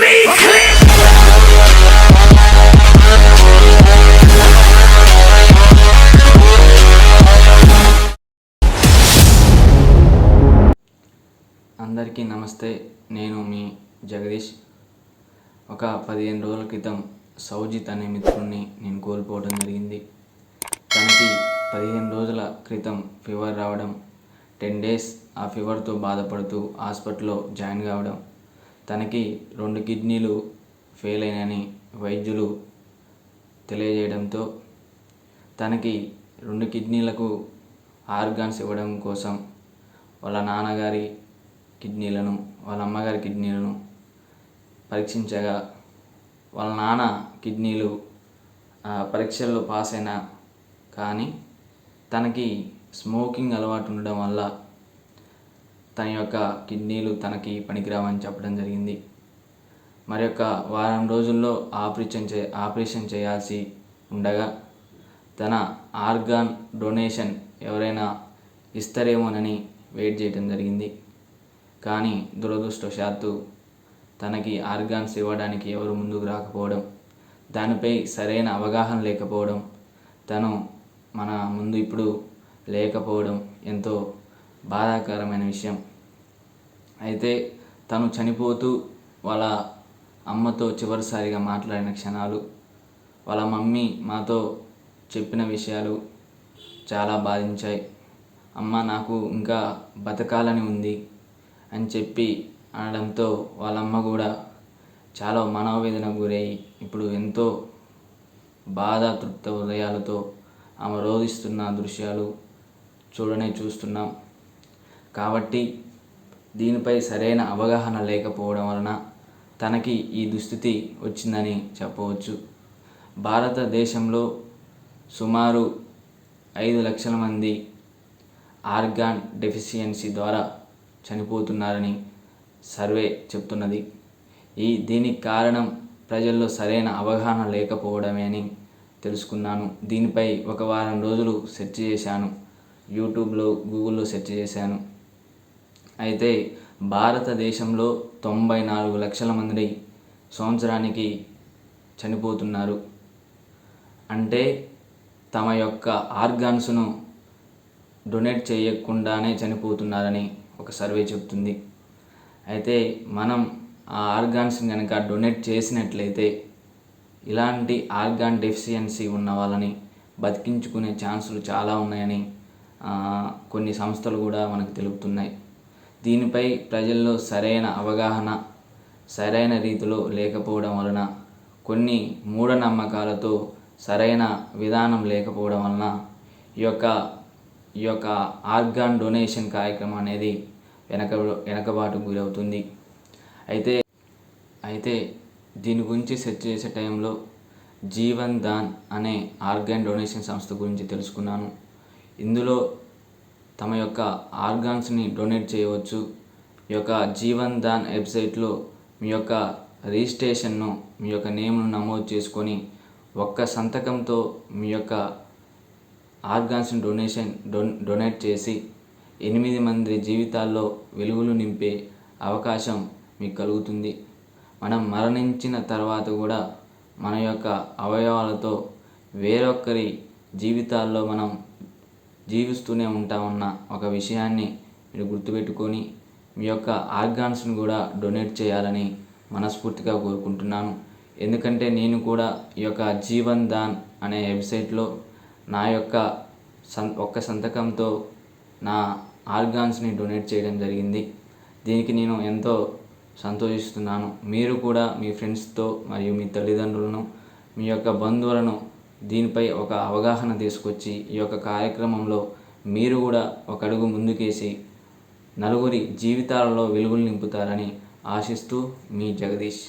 me అందరికీ నమస్తే నేను మీ జగదీష్. ఒక పదిహేను రోజుల క్రితం సౌజిత్ అనే మిత్రుడిని నేను కోల్పోవడం జరిగింది. తనకి పదిహేను రోజుల క్రితం ఫీవర్ రావడం టెన్ డేస్ ఆ ఫీవర్తో బాధపడుతూ హాస్పిటల్లో జాయిన్ కావడం తనకి రెండు కిడ్నీలు ఫెయిల్ అయినని వైద్యులు తెలియజేయడంతో తనకి రెండు కిడ్నీలకు ఆర్గాన్స్ ఇవ్వడం కోసం వాళ్ళ నాన్నగారి కిడ్నీలను వాళ్ళ అమ్మగారి కిడ్నీలను పరీక్షించగా వాళ్ళ నాన్న కిడ్నీలు పరీక్షల్లో పాస్ అయినా కానీ తనకి స్మోకింగ్ అలవాటు ఉండడం వల్ల తన యొక్క కిడ్నీలు తనకి పనికిరావని చెప్పడం జరిగింది. మరి యొక్క వారం రోజుల్లో ఆపరేషన్ చే ఆపరేషన్ చేయాల్సి ఉండగా తన ఆర్గాన్ డొనేషన్ ఎవరైనా ఇస్తారేమోనని వెయిట్ చేయటం జరిగింది. కానీ దురదృష్టవశాత్తు తనకి ఆర్గాన్స్ ఇవ్వడానికి ఎవరు ముందుకు రాకపోవడం దానిపై సరైన అవగాహన లేకపోవడం తను మన ముందు ఇప్పుడు లేకపోవడం ఎంతో బాధాకరమైన విషయం. అయితే తను చనిపోతూ వాళ్ళ అమ్మతో చివరిసారిగా మాట్లాడిన క్షణాలు వాళ్ళ మమ్మీ మాతో చెప్పిన విషయాలు చాలా బాధించాయి. అమ్మ నాకు ఇంకా బతకాలని ఉంది అని చెప్పి అనడంతో వాళ్ళమ్మ కూడా చాలా మనోవేదనకు గురయ్యి ఇప్పుడు ఎంతో బాధ తృప్త హృదయాలతో ఆమె రోధిస్తున్న దృశ్యాలు చూడనే చూస్తున్నాం. కాబట్టి దీనిపై సరైన అవగాహన లేకపోవడం వలన తనకి ఈ దుస్థితి వచ్చిందని చెప్పవచ్చు. భారతదేశంలో సుమారు ఐదు లక్షల మంది ఆర్గాన్ డెఫిషియన్సీ ద్వారా చనిపోతున్నారని సర్వే చెప్తున్నది. ఈ దీనికి కారణం ప్రజల్లో సరైన అవగాహన లేకపోవడమే అని తెలుసుకున్నాను. దీనిపై ఒక వారం రోజులు సెర్చ్ చేశాను. యూట్యూబ్లో గూగుల్లో సెర్చ్ చేశాను. అయితే భారతదేశంలో తొంభై నాలుగు లక్షల మంది సంవత్సరానికి చనిపోతున్నారు. అంటే తమ యొక్క ఆర్గాన్స్ను డొనేట్ చేయకుండానే చనిపోతున్నారని ఒక సర్వే చెప్తుంది. అయితే మనం ఆ ఆర్గాన్స్ని కనుక డొనేట్ చేసినట్లయితే ఇలాంటి ఆర్గాన్ డెఫిషియన్సీ ఉన్న వాళ్ళని బతికించుకునే ఛాన్సులు చాలా ఉన్నాయని కొన్ని సంస్థలు కూడా మనకు తెలుపుతున్నాయి. దీనిపై ప్రజల్లో సరైన అవగాహన సరైన రీతిలో లేకపోవడం వలన కొన్ని మూఢనమ్మకాలతో సరైన విధానం లేకపోవడం వలన ఈ యొక్క ఈ యొక్క ఆర్గాన్ డొనేషన్ కార్యక్రమం అనేది వెనక వెనకబాటుకు గురవుతుంది. అయితే అయితే దీని గురించి సెర్చ్ చేసే టైంలో జీవన్ దాన్ అనే ఆర్గాన్ డొనేషన్ సంస్థ గురించి తెలుసుకున్నాను. ఇందులో తమ యొక్క ఆర్గాన్స్ని డొనేట్ చేయవచ్చు. ఈ యొక్క జీవన్ దాన్ వెబ్సైట్లో మీ యొక్క రిజిస్ట్రేషన్ను మీ యొక్క నేమ్ను నమోదు చేసుకొని ఒక్క సంతకంతో మీ యొక్క ఆర్గాన్స్ని డొనేషన్ డొన్ డొనేట్ చేసి ఎనిమిది మంది జీవితాల్లో వెలుగులు నింపే అవకాశం మీకు కలుగుతుంది. మనం మరణించిన తర్వాత కూడా మన యొక్క అవయవాలతో వేరొకరి జీవితాల్లో మనం జీవిస్తూనే ఉంటామన్న ఒక విషయాన్ని మీరు గుర్తుపెట్టుకొని మీ యొక్క ఆర్గాన్స్ని కూడా డొనేట్ చేయాలని మనస్ఫూర్తిగా కోరుకుంటున్నాను. ఎందుకంటే నేను కూడా ఈ యొక్క జీవన్ దాన్ అనే వెబ్సైట్లో నా యొక్క సం ఒక్క సంతకంతో నా ఆర్గాన్స్ని డొనేట్ చేయడం జరిగింది. దీనికి నేను ఎంతో సంతోషిస్తున్నాను. మీరు కూడా మీ ఫ్రెండ్స్తో మరియు మీ తల్లిదండ్రులను మీ యొక్క బంధువులను దీనిపై ఒక అవగాహన తీసుకొచ్చి ఈ యొక్క కార్యక్రమంలో మీరు కూడా ఒక అడుగు ముందుకేసి నలుగురి జీవితాలలో వెలుగులు నింపుతారని ఆశిస్తూ మీ జగదీష్.